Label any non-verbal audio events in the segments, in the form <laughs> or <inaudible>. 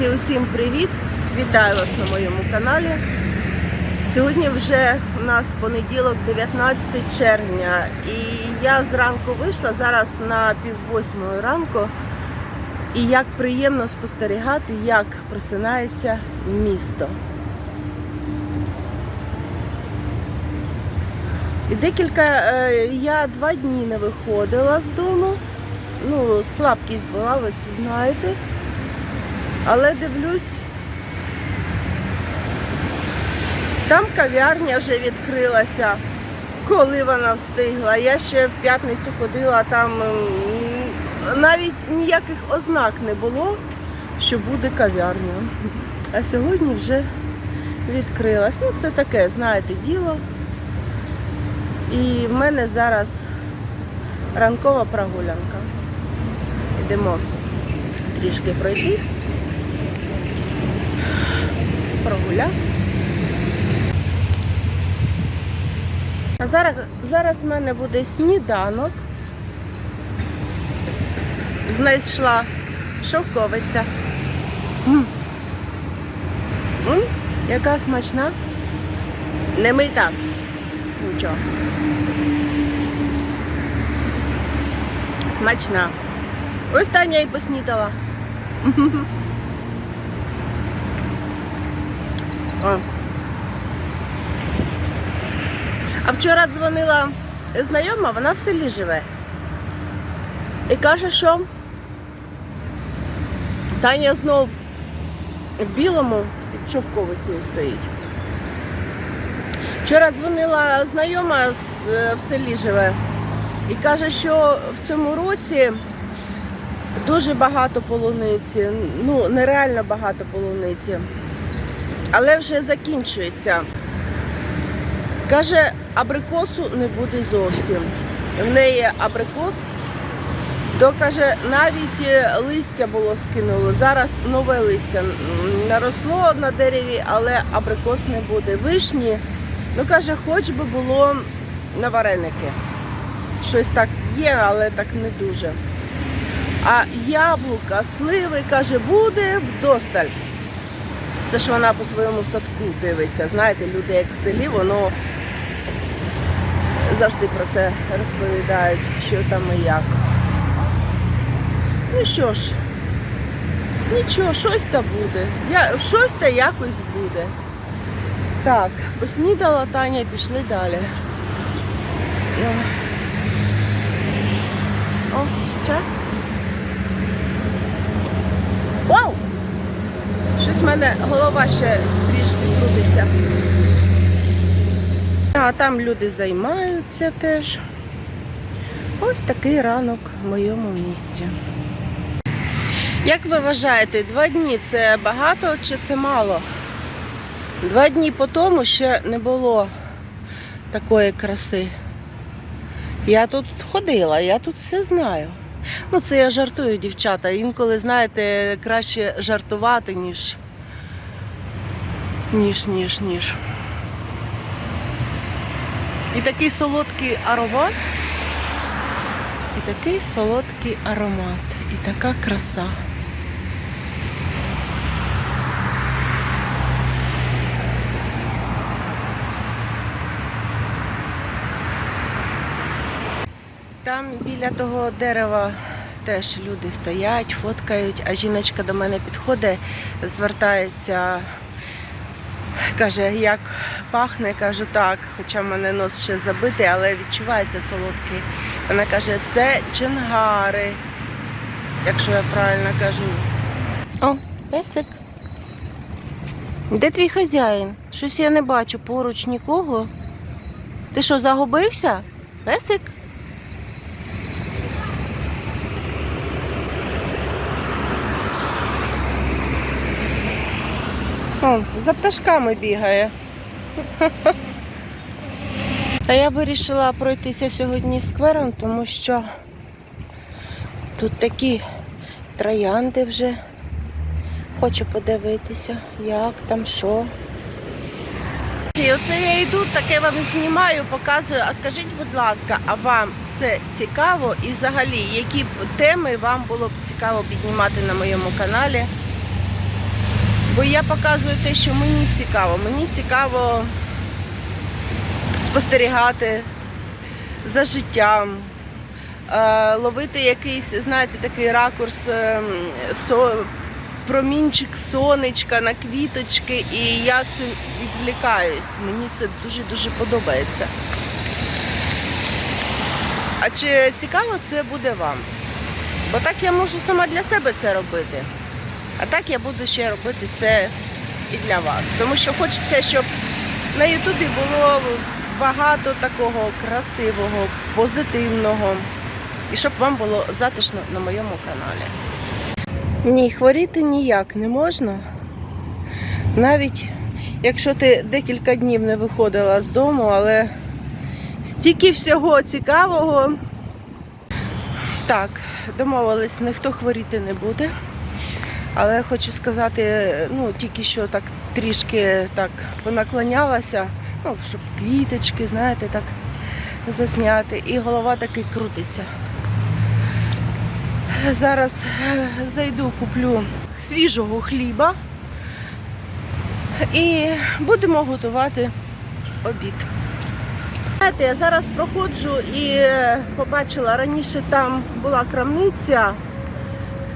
Друзі, усім привіт! Вітаю вас на моєму каналі. Сьогодні вже у нас понеділок, 19 червня, і я зранку вийшла зараз на пів восьмої ранку. І як приємно спостерігати, як просинається місто. І декілька, е, я два дні не виходила з дому. Ну, слабкість була, ви це знаєте. Але дивлюсь, там кав'ярня вже відкрилася, коли вона встигла. Я ще в п'ятницю ходила, там навіть ніяких ознак не було, що буде кав'ярня. А сьогодні вже відкрилась. Ну, це таке, знаєте, діло. І в мене зараз ранкова прогулянка. Йдемо трішки пройтись, прогулятись. А зараз, зараз в мене буде сніданок. Знайшла шовковиця. М. М, Яка смачна. Не мита. Нічого. Смачна. Ось Таня і поснідала. <laughs> О. А вчора дзвонила знайома, вона в селі живе. І каже, що Таня знов в білому під шовковицею стоїть. Вчора дзвонила знайома е, в селі живе і каже, що в цьому році дуже багато полуниці, ну нереально багато полуниці. Але вже закінчується. Каже, абрикосу не буде зовсім. В неї абрикос, то каже, навіть е, листя було скинуло. Зараз нове листя наросло на дереві, але абрикос не буде. Вишні, ну каже, хоч би було на вареники. Щось так є, але так не дуже. А яблука, сливи, каже, буде вдосталь. Це ж вона по своєму садку дивиться. Знаєте, люди як в селі, воно завжди про це розповідають, що там і як. Ну що ж, нічого, щось то буде. Я, щось то якось буде. Так, поснідала Таня, пішли далі. О, ще. Щось в мене голова ще трішки крутиться. А там люди займаються теж. Ось такий ранок в моєму місті. Як ви вважаєте, два дні це багато чи це мало? Два дні по тому ще не було такої краси. Я тут ходила, я тут все знаю. Ну, це я жартую, дівчата. Інколи, знаєте, краще жартувати, ніж. Ніж, ніж, ніж. І такий солодкий аромат. І такий солодкий аромат. І така краса. Там біля того дерева теж люди стоять, фоткають, а жіночка до мене підходить, звертається, каже, як пахне, кажу так, хоча в мене нос ще забитий, але відчувається солодкий. Вона каже, це чингари, якщо я правильно кажу. О, песик. Де твій хазяїн? Щось я не бачу поруч нікого. Ти що, загубився? Песик? О, за пташками бігає. А я вирішила пройтися сьогодні сквером, тому що тут такі троянди вже. Хочу подивитися, як там, що. І оце я йду, таке вам знімаю, показую. А скажіть, будь ласка, а вам це цікаво і взагалі, які теми вам було б цікаво піднімати на моєму каналі? Бо я показую те, що мені цікаво. Мені цікаво спостерігати за життям, е, ловити якийсь, знаєте, такий ракурс, е, промінчик сонечка на квіточки, і я цим відвлікаюсь. Мені це дуже-дуже подобається. А чи цікаво це буде вам? Бо так я можу сама для себе це робити. А так я буду ще робити це і для вас. Тому що хочеться, щоб на Ютубі було багато такого красивого, позитивного. І щоб вам було затишно на моєму каналі. Ні, хворіти ніяк не можна. Навіть якщо ти декілька днів не виходила з дому, але стільки всього цікавого. Так, домовились, ніхто хворіти не буде. Але хочу сказати, ну тільки що так трішки так понаклонялася, ну, щоб квіточки, знаєте, так засняти. І голова таки крутиться. Зараз е, зайду, куплю свіжого хліба і будемо готувати обід. Знаєте, я зараз проходжу і е, побачила, раніше там була крамниця,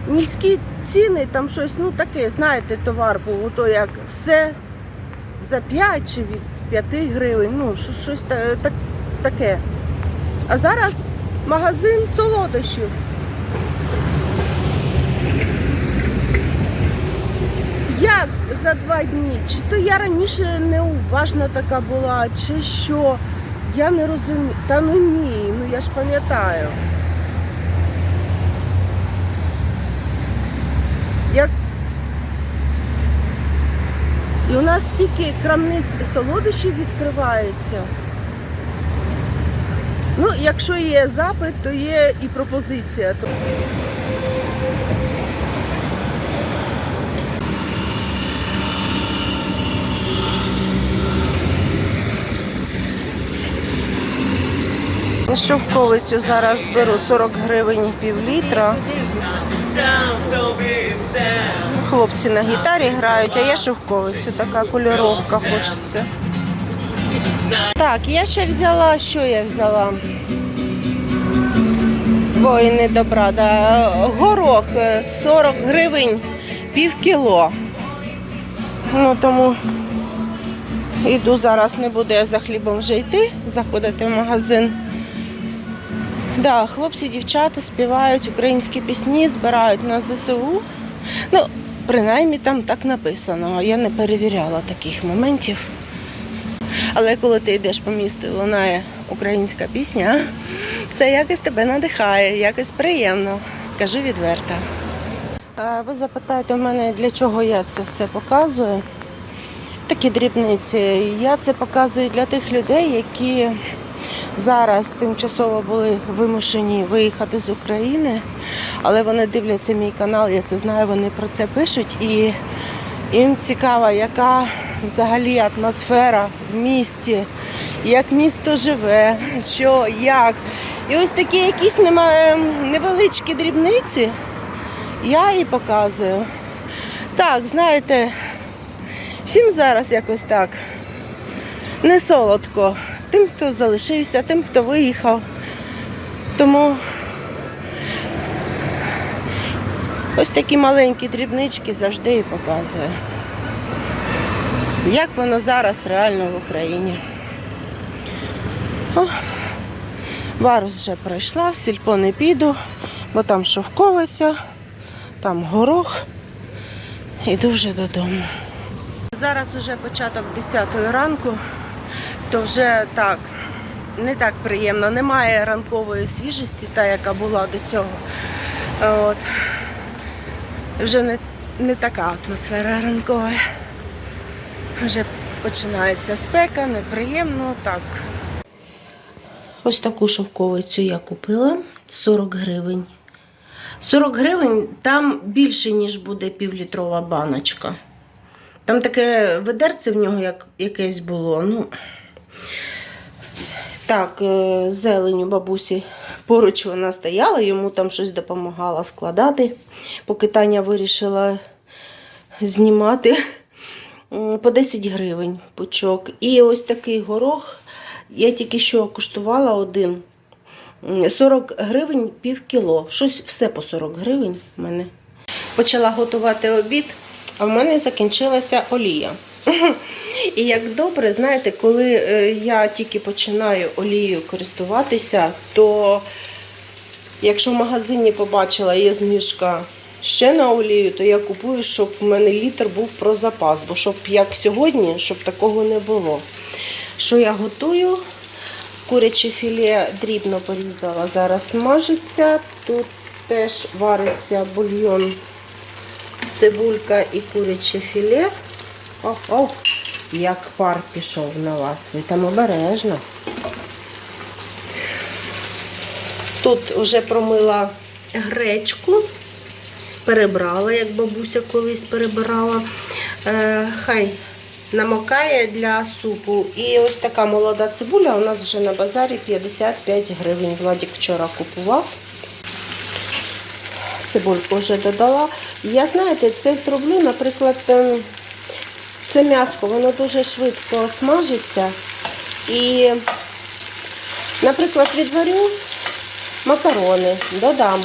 низькі ціни, там щось, ну таке, знаєте, товар був, ото як все за 5 чи від 5 гривень, ну щось та- так- таке. А зараз магазин солодощів. Як за два дні? Чи то я раніше неуважна така була, чи що? Я не розумію. Та ну ні, ну я ж пам'ятаю. І у нас стільки крамниць солодощів відкривається. Ну, якщо є запит, то є і пропозиція. То- Шовковицю зараз беру 40 гривень пів літра. Хлопці на гітарі грають, а я шовковицю, така кольоровка хочеться. Так, я ще взяла, що я взяла? Воїни добра, да. горох е, 40 гривень пів кіло. Ну тому йду зараз, не буду я за хлібом вже йти, заходити в магазин. Да, хлопці, дівчата співають українські пісні, збирають на ЗСУ. Ну, принаймні там так написано. Я не перевіряла таких моментів. Але коли ти йдеш по місту і лунає українська пісня, це якось тебе надихає, якось приємно. Кажу відверто. Ви запитаєте в мене, для чого я це все показую? Такі дрібниці. Я це показую для тих людей, які зараз тимчасово були вимушені виїхати з України, але вони дивляться мій канал, я це знаю, вони про це пишуть і їм цікаво, яка взагалі атмосфера в місті, як місто живе, що, як. І ось такі якісь невеличкі дрібниці я і показую. Так, знаєте, всім зараз якось так не солодко. Тим, хто залишився, тим, хто виїхав. Тому ось такі маленькі дрібнички завжди і показую. Як воно зараз реально в Україні. О, Варус вже пройшла, в сільпо не піду, бо там шовковиця, там горох. Іду вже додому. Зараз вже початок 10 ранку, то вже так, не так приємно. Немає ранкової свіжості, та яка була до цього. От. Вже не, не така атмосфера ранкова. Вже починається спека, неприємно, так. Ось таку шовковицю я купила 40 гривень. 40 гривень там більше, ніж буде півлітрова баночка. Там таке ведерце в нього як, якесь було. Ну, так, е, зелень у бабусі поруч вона стояла, йому там щось допомагала складати, поки Таня вирішила знімати по 10 гривень пучок. І ось такий горох. Я тільки що куштувала один. 40 гривень пів кіло. Щось все по 40 гривень в мене. Почала готувати обід, а в мене закінчилася олія. І як добре, знаєте, коли е, я тільки починаю олією користуватися, то якщо в магазині побачила є знижка ще на олію, то я купую, щоб в мене літр був про запас, бо щоб як сьогодні, щоб такого не було. Що я готую? Куряче філе дрібно порізала, зараз смажиться. Тут теж вариться бульйон, цибулька і куряче філе. Ох, ох, як пар пішов на вас. Ви там обережно. Тут вже промила гречку, перебрала, як бабуся колись перебирала. Е, хай намокає для супу. І ось така молода цибуля у нас вже на базарі 55 гривень. Владик вчора купував. Цибульку вже додала. Я, знаєте, це зроблю, наприклад, ем, це м'ясо, воно дуже швидко смажиться. І, наприклад, відварю макарони, додам.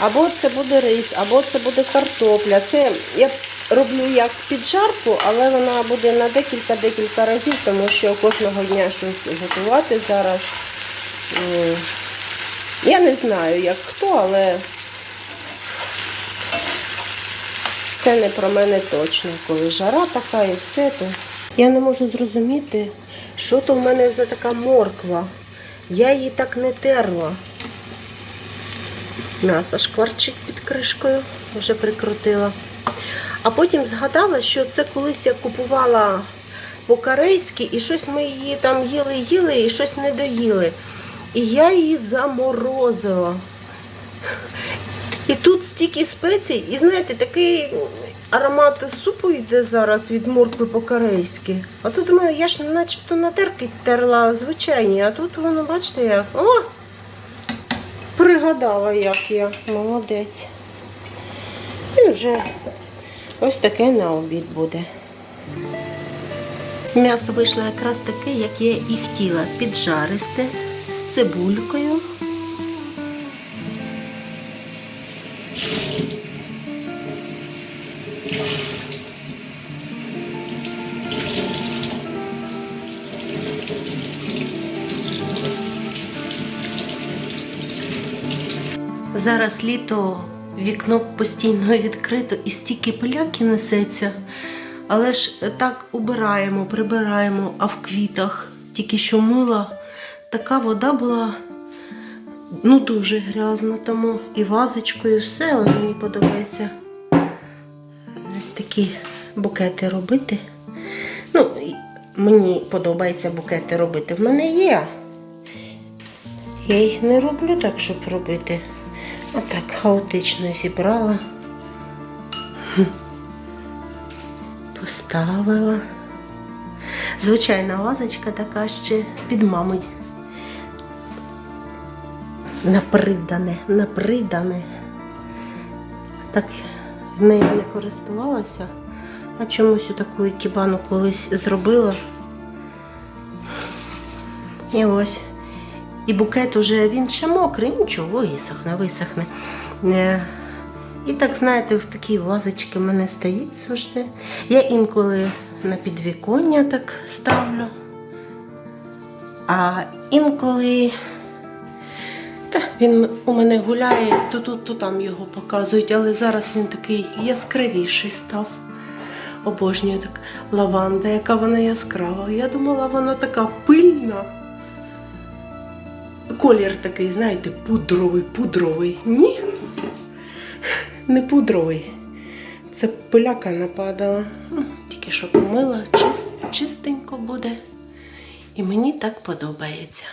Або це буде рис, або це буде картопля. Це я роблю як піджарку, але вона буде на декілька-декілька разів, тому що кожного дня щось готувати зараз. Я не знаю, як хто, але це не про мене точно. Коли жара така і все, то я не можу зрозуміти, що то в мене за така морква. Я її так не терла. М'ясо шкварчить під кришкою, вже прикрутила. А потім згадала, що це колись я купувала по-корейськи, і щось ми її там їли-їли і щось не доїли. І я її заморозила. І тут стільки спецій, і знаєте, такий аромат супу йде зараз від моркви по-корейськи. А тут думаю, я ж начебто на терки терла звичайні, а тут воно, бачите, як. О! Пригадала, як я. Молодець. І вже ось таке на обід буде. М'ясо вийшло якраз таке, як я і хотіла. Піджаристе, з цибулькою. Зараз літо, вікно постійно відкрито і стільки пиляки несеться. Але ж так убираємо, прибираємо, а в квітах тільки що мила, така вода була ну дуже грязна, тому і вазочкою, і все, але мені подобається ось такі букети робити. Ну, мені подобається букети робити. В мене є. Я їх не роблю так, щоб робити. Отак хаотично зібрала. Поставила. Звичайна вазочка така ще під мамою. Напридане, напридане. Так нею не користувалася, а чомусь таку кібану колись зробила. І ось. І букет уже він ще мокрий, нічого, висохне, висохне. Е, І так, знаєте, в такій вазочці в мене стоїть завжди. Я інколи на підвіконня так ставлю. А інколи та, він у мене гуляє, то тут, то там його показують, але зараз він такий яскравіший став. Обожнюю так лаванда, яка вона яскрава. Я думала, вона така пильна. Колір такий, знаєте, пудровий, пудровий. Ні, не пудровий. Це пиляка нападала. Тільки що помила, чис- чистенько буде. І мені так подобається.